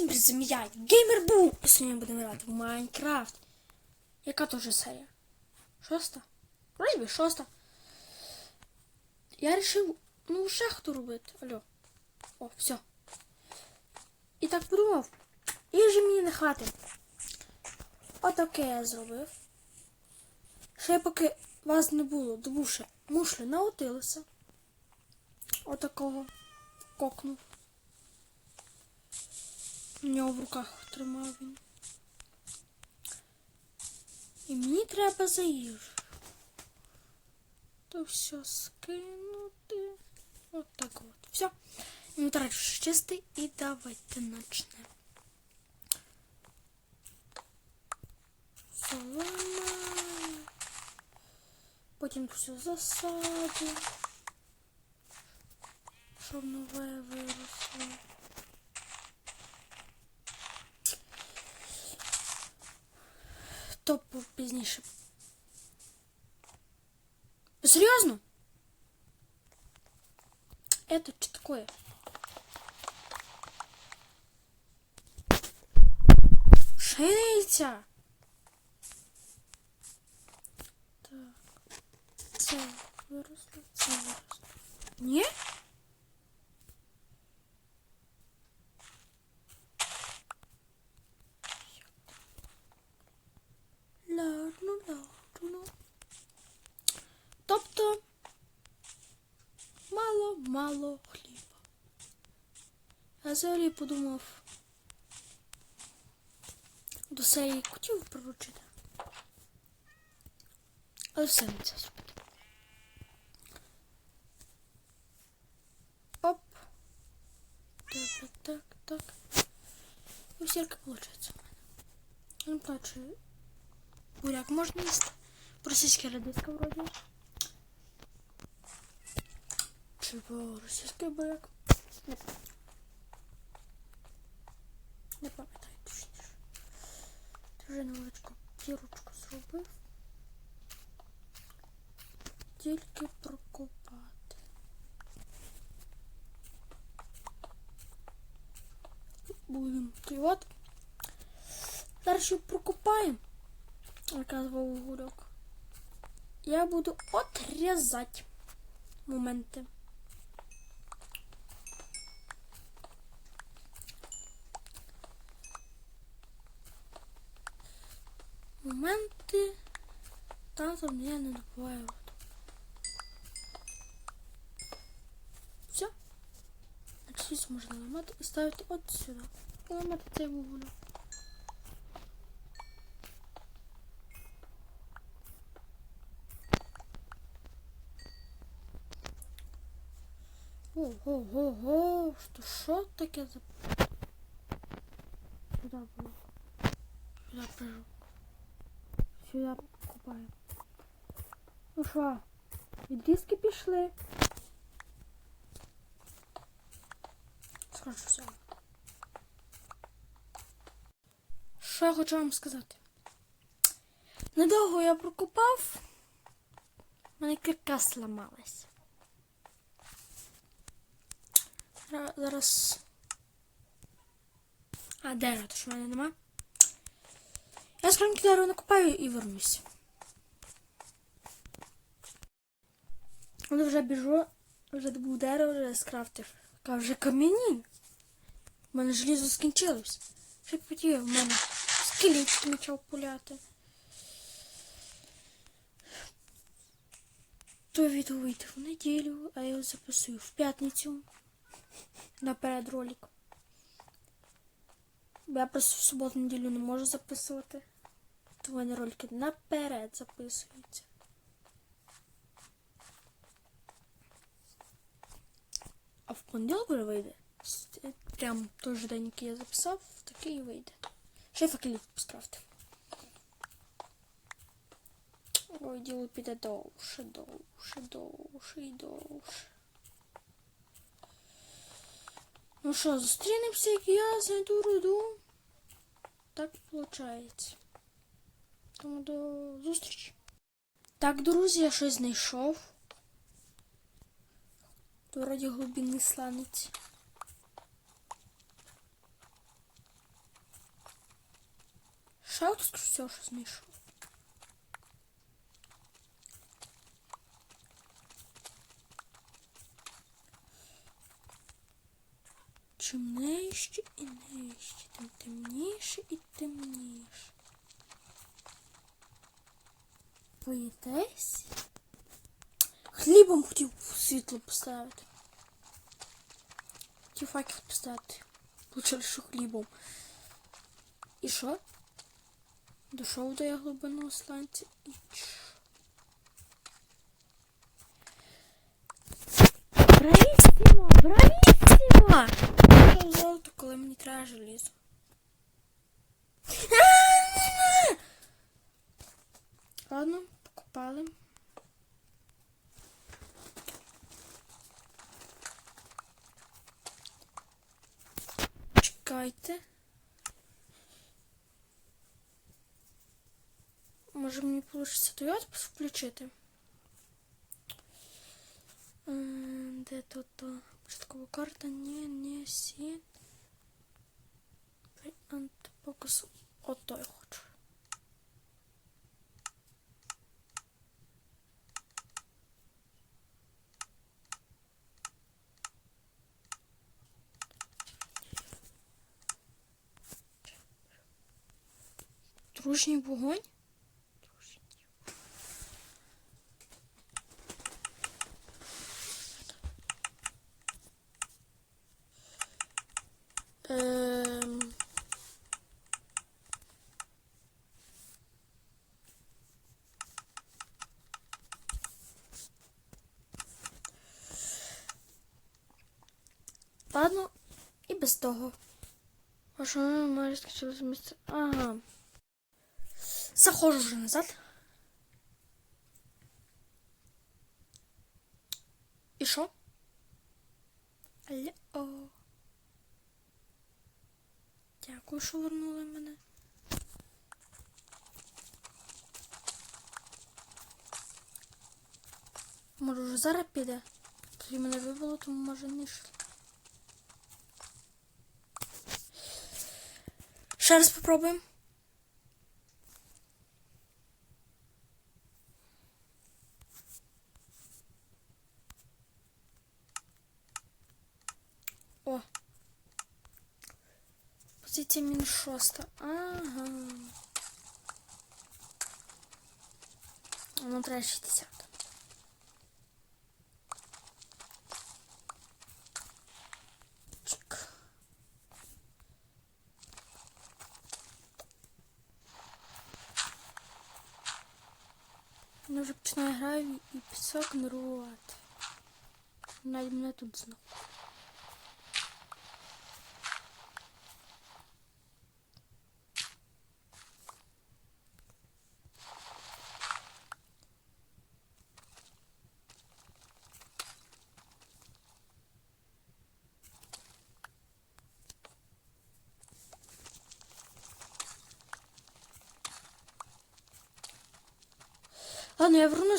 Всім привіт, це Геймер Бум! І сьогодні будемо грати в Майнкрафт. Яка то вже серія? Шоста? Вроді шоста. Я вирішив, ну, шахту робити. Алло. О, все. І так подумав. І вже мені не хватить. Отаке я зробив. Ще поки вас не було, добувши мушлі наутилися. Отакого кокнув. У нього в руках тримав він. І мені треба за їжу. То все скинути. От так от. Все. Інвентар чистий і давайте почнемо. Солома. Потім все засаду. Щоб нове виросло. То по- пізніше. Ви серйозно? Это что такое? Шейця. Так. Це виросло, це виросло. Ні? Ладно, ладно. Тобто мало-мало хліба. Я взагалі подумав до серії котів приручити. Але все не це зробити. Оп. Так, так, так. І всірка виходить у мене. Не плачу. Буряк можна їсти. Російська радиска вроді. Чого російський буряк? Не. Не пам'ятаю точніше. Вже невеличку дірочку зробив. Тільки прокопати. Будемо клювати. Зараз ще прокопаємо Оказывал огурок. Я буду отрезать моменты. Моменты. Там там меня не добывают. Все. Значит, можно ломать и ставить вот сюда. Ломать цей вугольок. Что что таке за... Сюда было. Сюда прыжок. Сюда купаємо. Ну що, відрізки пішли. Скажу все. Що я хочу вам сказати? Недовго я прокопав. У мене кирка зламалась. Зараз. А, дерева, то що в мене нема. Я скромки дерево накопаю і вернусь. Але вже біжу, вже добув дерево, вже скрафтив. Ка вже кам'яні. У мене желізо скінчилось. Ще хотів в мене скелет почав пуляти. То відео вийде в неділю, а я його записую в п'ятницю. Наперед ролик. Бо Я просто в суботу неділю не можу записувати. То в мене ролики наперед записуються. А в понеділок вже вийде. Прям той же день, який я записав, такий і вийде. Ще факелів скрафтив. Ой, діло піде довше, довше, довше і довше. Ну що, зустрінемося, як я зайду роду. Так виходить. Тому до зустрічі. Так, друзі, я щось знайшов. Тут вроді глибинний сланець. Шаут, все, що знайшов. Чим нижче і нижче, тим темніше і темніше. Боїтесь? Хлібом хотів світло поставити. Хотів факел поставити. Получили, що хлібом. І що? Дошов до я глибину сланця і. Бравіссимо! Бравіссимо! Що золото, коли мені треба желізо. Ладно, покупали. Чекайте. Може мені вийде Toyota включити? Е, Де тут то? Початкова карта? Не сі. Антифокус. Ото я хочу. Дружній вогонь? Ем... Ладно, і без того. А що ми майже скачали? Ага. Заходжу вже назад. І що? Алло. Дякую, що вернули мене. Може вже зараз піде? Тоді мене вибило, тому може не йшло. Ще раз попробуємо. О. Позиція мінус шоста. Ага. Ну, треба 60. Грати і пісок нервувати. Навіть мене тут знову.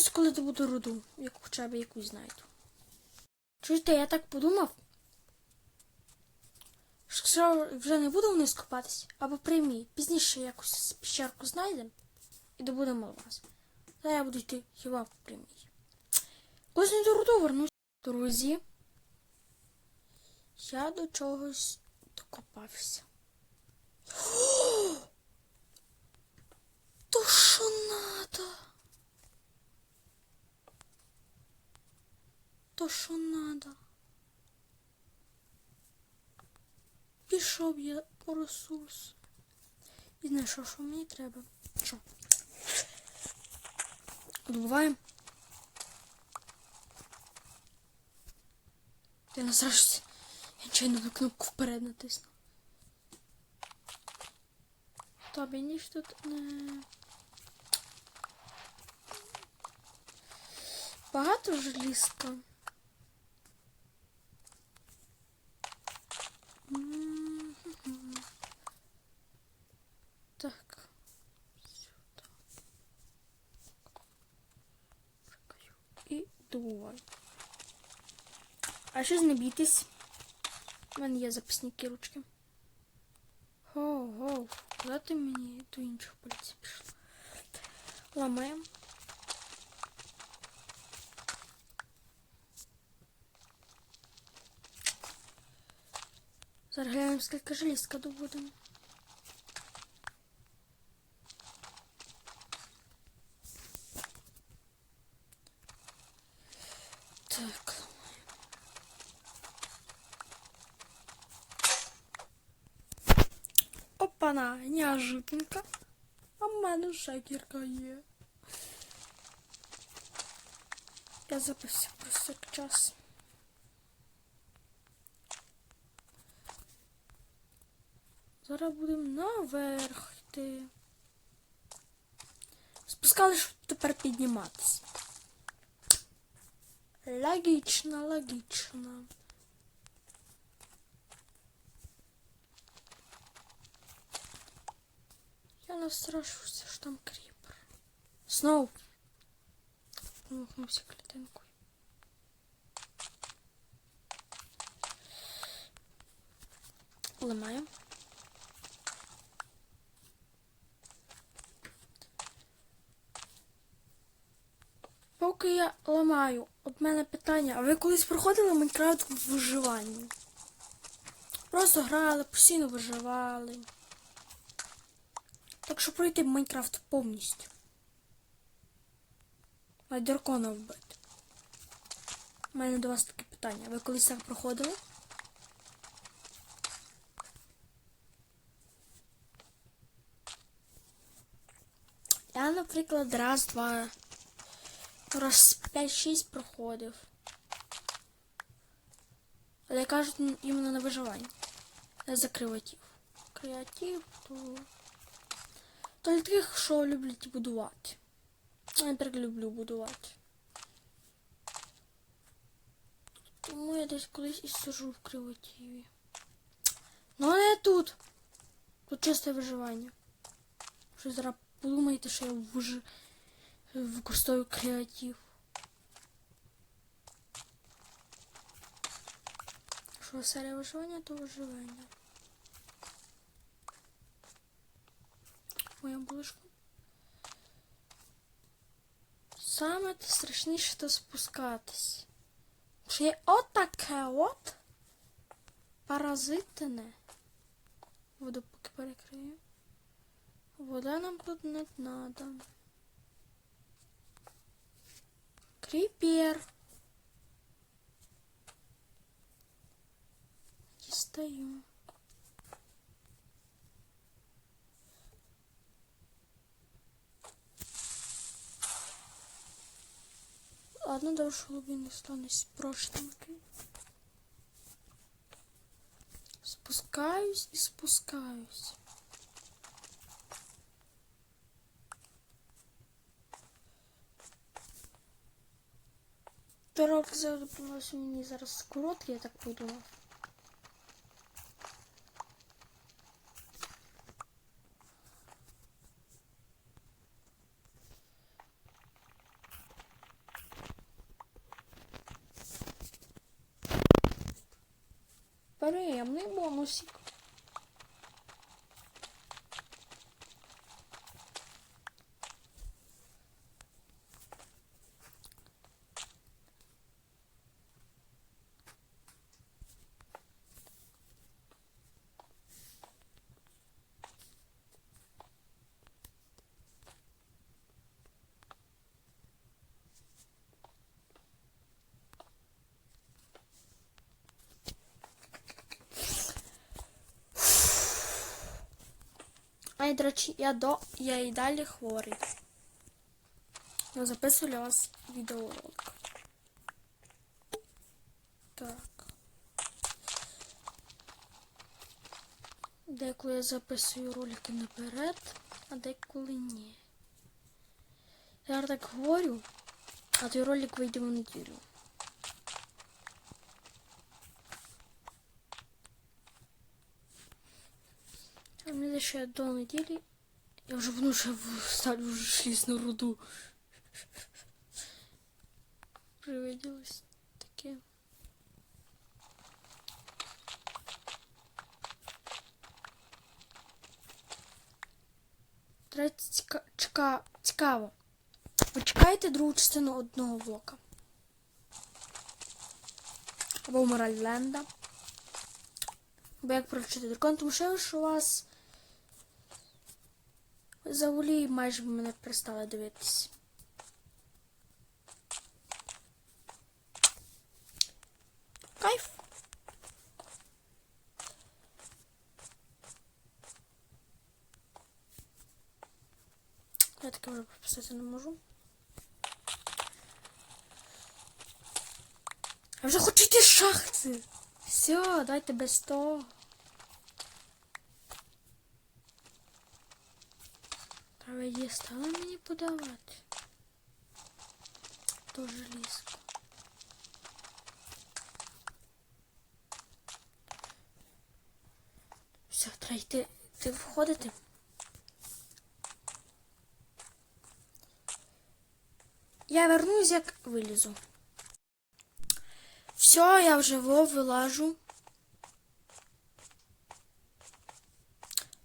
Ладно, я вернусь, коли добуду руду, як хоча б якусь знайду. Чуєте, я так подумав. Що вже не буду вниз копатись, або прямі. Пізніше якусь пещерку знайдемо і добудемо вас. Зараз я буду йти хіба в прямій. Ось не до руду вернусь. Друзі. Я до чогось докопався. То що надо? То що надо? Пішов я по ресурс. І знайшов, що мені треба. Що? Добуваємо. Я насражуся. Я нечайно на кнопку вперед натиснув. Тобі ніж тут не. Багато желізка. Мгм. Так. Чекаю. І добуваю. А щось не бійтесь. У мене є записники ручки. Гоу-гоу. сказати мені, то інших поліцій пішла. Ламаємо. Зараз глянемо, скільки желізка добудемо. Так. Опана, неожиданка. А в мене шакірка є. Я записав просто час. Зараз будемо наверх йти. Спускали, щоб тепер підніматися. Логічно, логічно. Я настрашуся, що там кріпер. Знову. Махнувся клітинкою. Ламаємо. Поки я ламаю, от мене питання, а ви колись проходили Майнкрафт в виживанні? Просто грали, постійно виживали. Так що пройти Майнкрафт повністю. А дракона вбити. У мене до вас таке питання. Ви колись так проходили? Я, наприклад, раз, два, раз 5-6 проходив. Але кажуть іменно на виживання. Не за креатив. То. То для тих, що люблять будувати. Я, наприклад, люблю будувати. Тому я десь колись і сижу в креативі. Ну не тут. Тут чисте виживання. Що зараз подумаєте, що я вж... використовую креатив. Що серія виживання, то виживання. Моя булочка. Саме те страшніше то спускатись. Що є отаке от паразитине. Воду поки перекрию. Вода нам тут не надо. Кріпер. Дістаю. Ладно, до глубины станусь прошленькой. Спускаюсь и спускаюсь. Дорога запомнилась мені зараз короткий, я так подумав. Приємний бонусик. А до речі, я до я і далі хворий. Я записую для вас відеоролик. Так. Деколи я записую ролики наперед, а деколи ні. Я так говорю, а той ролик вийде в неділю. Ще до неділі. Я вже буду вже ставлю вже на руду. Привиділось таке. Ціка... цікаво. Ви чекаєте другу частину одного блока. Або Мораль Ленда. Або як прочити дракон, тому що у вас взагалі майже мене перестали дивитись. Кайф. Я таке вже прописати не можу. Я вже хочу йти шахти. Все, дайте без того. Їсти, але мені подавати. Тоже ліску. Все, треба йти, йти входити. Я вернусь, як вилізу. Все, я вже вилажу.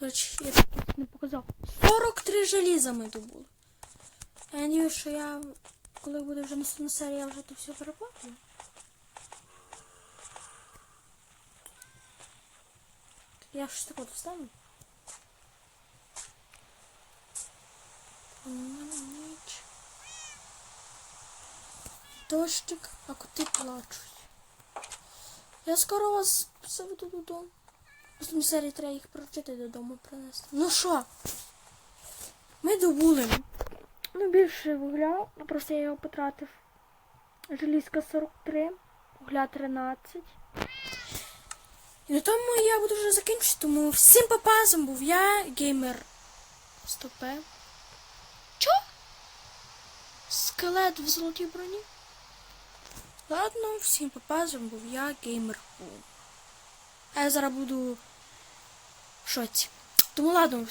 До речі, я тут не показав. 43 желіза ми добули. Я надію, що я, коли буде вже наступна серія, я вже тут все переплатила. Я щось таке достану. Ніч. Дощик, а коти плачуть. Я скоро вас заведу додому. Наступній серії треба їх провчити додому принести. Ну що? Ми добули. Ну, більше вугля, ну, просто я його потратив. Желізка 43, вугля 13. І на тому я буду вже закінчити, тому всім папазом був я, геймер. Стопе. Чо? Скелет в золотій броні? Ладно, всім папазом був я, геймер. А я зараз буду шоці. Тому ладно,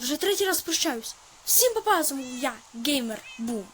вже третій раз прощаюсь. Всім папа, я, геймер Бум.